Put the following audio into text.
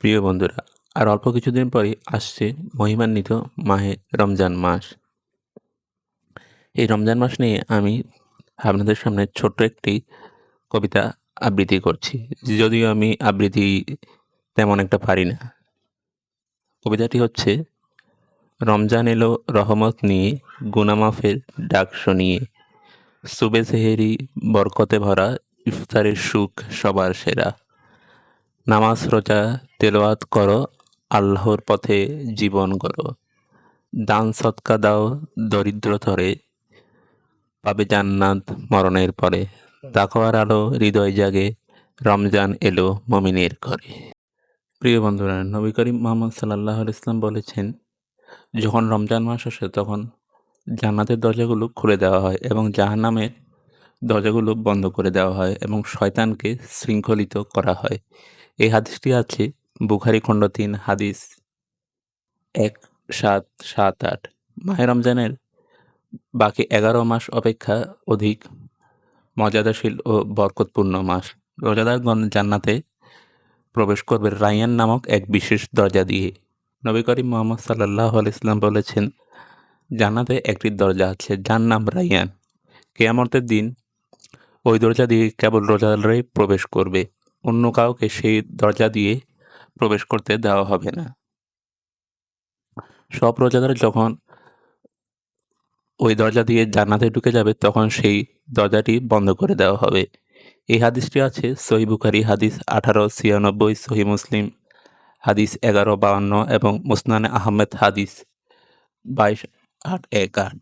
প্রিয় বন্ধুরা, আর অল্প কিছুদিন পরেই আসছে মহিমান্বিত মাহে রমজান মাস। এই রমজান মাস নিয়ে আমি আপনাদের সামনে ছোট্ট একটি কবিতা আবৃত্তি করছি। যদিও আমি আবৃত্তি তেমন একটা পারি না। কবিতাটি হচ্ছে, রমজান এলো রহমত নিয়ে, গুনামাফের ডাক শুনিয়ে। সুবে সেহেরি বরকতে ভরা ইফতারের সুখ সবার সেরা। নামাজ রোজা তেলাওয়াত করো, আল্লাহর পথে জীবন করো। দান সৎকা দাও, দরিদ্র ধরে, পাবে জান্নাত মরণের পরে। তাকওয়ার আলো হৃদয় জাগে, রমজান এলো মমিনের ঘরে। প্রিয় বন্ধুরা, নবী করিম মোহাম্মদ সাল্লাহ ইসলাম বলেছেন, যখন রমজান মাস আসে তখন জান্নাতের দরজাগুলো খুলে দেওয়া হয় এবং জাহান্নামের দরজাগুলো বন্ধ করে দেওয়া হয় এবং শয়তানকে শৃঙ্খলিত করা হয়। এই হাদিসটি আছে বুখারি খণ্ড তিন, হাদিস এক, সাত সাত, আট। মাহে রমজানের বাকি এগারো মাস অপেক্ষা অধিক মর্যাদাশীল ও বরকতপূর্ণ মাস। রোজাদারগণ জান্নাতে প্রবেশ করবে রায়ান নামক এক বিশেষ দরজা দিয়ে। নবী করিম মোহাম্মদ সাল্লাহ ইসলাম বলেছেন, জান্নাতে একটি দরজা আছে, যার নাম রায়ান কেয়ামতের দিন ওই দরজা দিয়ে কেবল রোজাদাররাই প্রবেশ করবে। অন্য কাউকে সেই দরজা দিয়ে প্রবেশ করতে দেওয়া হবে না। সব রোজাদার যখন ওই দরজা দিয়ে জান্নাতে ঢুকে যাবে, তখন সেই দরজাটি বন্ধ করে দেওয়া হবে। এই হাদিসটি আছে সহি বুখারি, হাদিস আঠারো, ছিয়ানব্বই, সহি মুসলিম, হাদিস এগারো, বাউন্ন এবং মুসনানে আহমেদ, হাদিস বাইশ, আট, এক, আট।